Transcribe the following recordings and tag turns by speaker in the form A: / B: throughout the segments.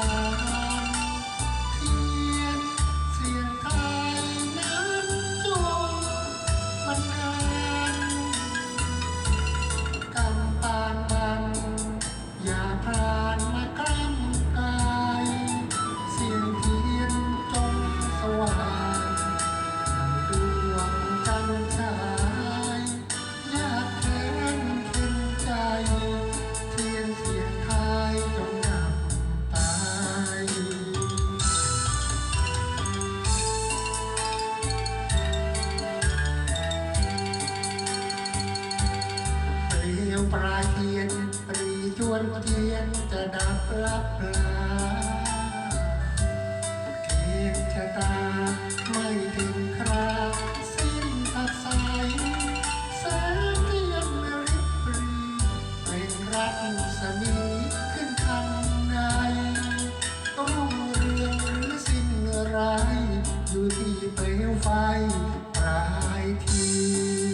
A: นะคะ จะดับลับลาเทียนชะตาไม่ถึงคราสิ้นตัดสายแสงเทียนริบรีเปล่งรัศมีขึ้นทันใดรุ่งเรืองหรือสิ้นร้ายอยู่ที่เปลวไฟปลายที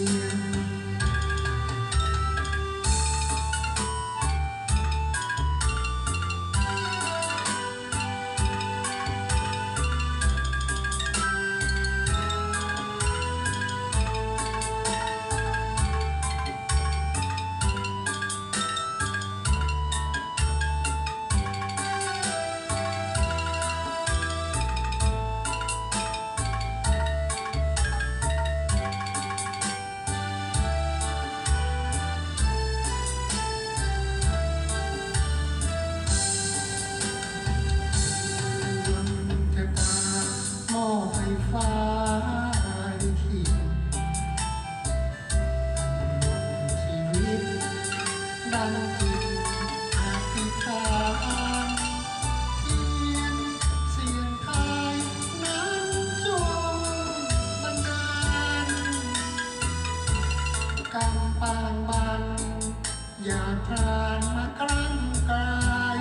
A: ปางบันอย่าพรานมาครั้งกล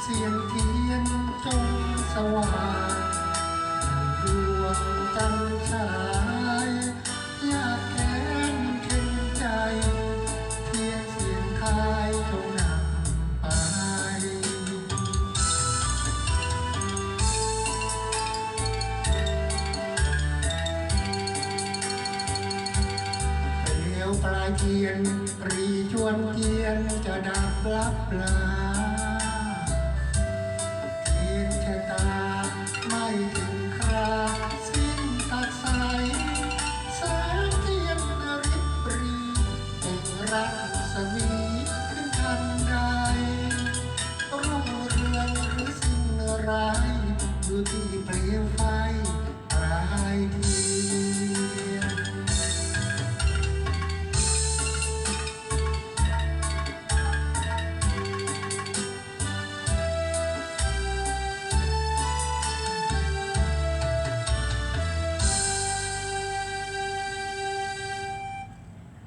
A: เสียงเทียนจงสว่าง เทียนรีชวนเทียนจะดับลับลาเทียนชะตาไม่ถึงคราสิ้นตัดสายแสงเทียนนริบรีเป็นรัศมีขึ้นทันใดรุ่งเรืองหรือสิ้นร้ายอยู่ที่เปลวไฟ